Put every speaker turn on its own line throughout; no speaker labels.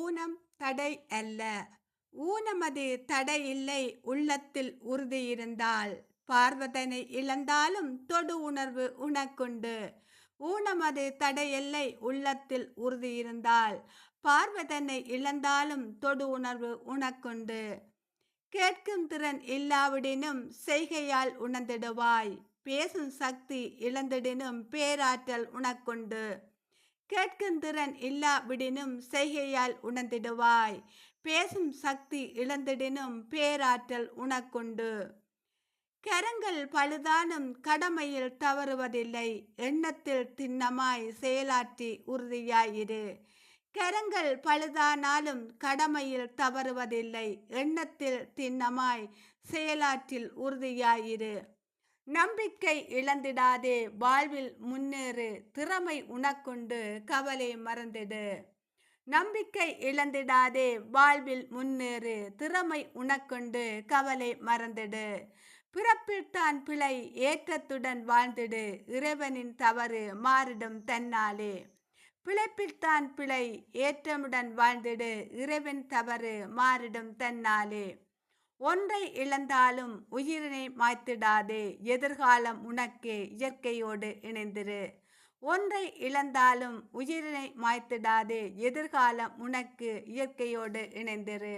ஊனம் தடை அல்ல. ஊனமது தடை இல்லை உள்ளத்தில் உறுதியிருந்தால் பார்வதனை இழந்தாலும் தொடு உணர்வு உனக்குண்டு. ஊனமது தடையில்லை உள்ளத்தில் உறுதியிருந்தால் பார்வதனை இழந்தாலும் தொடு உணர்வு உனக்குண்டு. கேட்கும் திறன் இல்லாவிடினும் செய்கையால் உணர்ந்திடுவாய். பேசும் சக்தி இழந்திடனும் பேராற்றல் உனக்குண்டு. கேட்கும் திறன் இல்லாவிடினும் செய்கையால் உணர்ந்திடுவாய். பேசும் சக்தி இழந்திடினும் பேராற்றல் உனக்குண்டு. கரங்கள் பழுதானும் கடமையில் தவறுவதில்லை. எண்ணத்தில் திண்ணமாய் செயலாற்றி உறுதியாயிரு. கரங்கள் பழுதானாலும் கடமையில் தவறுவதில்லை. எண்ணத்தில் திண்ணமாய் செயலாற்றில் உறுதியாயிரு. நம்பிக்கை இழந்திடாதே. வாழ்வில் முன்னேறு. திறமை உனக்குண்டு. கவலை மறந்திடு. நம்பிக்கை இழந்திடாதே. வாழ்வில் முன்னேறு. திறமை உனக்குண்டு. கவலை மறந்திடு. பிறப்பில்தான் பிழை. ஏற்றத்துடன் வாழ்ந்திடு. இறைவனின் தவறு மாறிடும் தன்னாலே. பிழைப்பில்தான் பிழை. ஏற்றமுடன் வாழ்ந்திடு. இறைவன் தவறு மாறிடும் தன்னாலே. ஒன்றை இழந்தாலும் உயிரினை மாய்த்திடாதே எதிர்காலம் உனக்கு இயற்கையோடு இணைந்திரு. ஒன்றை இழந்தாலும் உயிரினை மாய்த்திடாதே எதிர்காலம் உனக்கு இயற்கையோடு இணைந்திரு.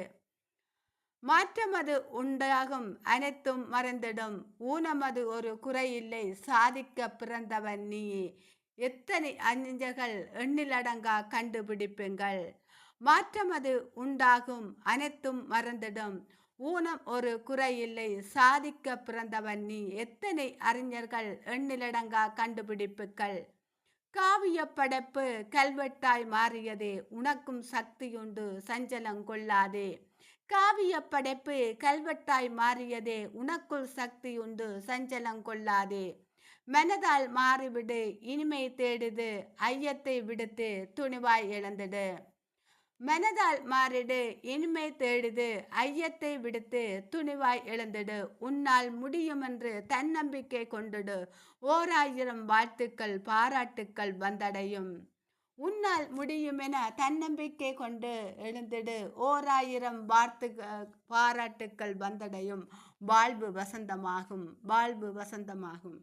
மாற்றமது உண்டாகும் அனைத்தும் மறந்திடும். ஊனமது ஒரு குறையில்லை சாதிக்க பிறந்தவன் நீ. எத்தனை அறிஞர்கள் எண்ணிலடங்கா கண்டுபிடிப்புங்கள் மாற்றமது உண்டாகும் அனைத்தும் மறந்திடும். ஊனம் ஒரு குறையில்லை. சாதிக்க பிறந்தவன் நீ. எத்தனை அறிஞர்கள் எண்ணிலடங்கா கண்டுபிடிப்புகள் காவிய படைப்பு கல்வெட்டாய் மாறியதே. உனக்கும் சக்தியுண்டு. சஞ்சலம் கொள்ளாதே. காவிய படைப்பு கல்வெட்டாய் மாறியதே. உனக்குள் சக்தி உண்டு சஞ்சலம் கொள்ளாதே. மனதால் மாறிவிடு. இனிமை தேடுது. ஐயத்தை விடுத்து துணிவாய் இழந்துடு மனதால் மாறிடு இனிமை தேடுது ஐயத்தை விடுத்து துணிவாய் எழுந்திடு உன்னால் முடியும் என்று தன்னம்பிக்கை கொண்டுடு ஓராயிரம் வாழ்த்துக்கள் பாராட்டுக்கள் வந்தடையும். உன்னால் முடியுமென தன்னம்பிக்கை கொண்டு எழுந்திடு ஓராயிரம் வார்த்து பாராட்டுக்கள் வந்தடையும். வாழ்வு வசந்தமாகும் வாழ்வு வசந்தமாகும்.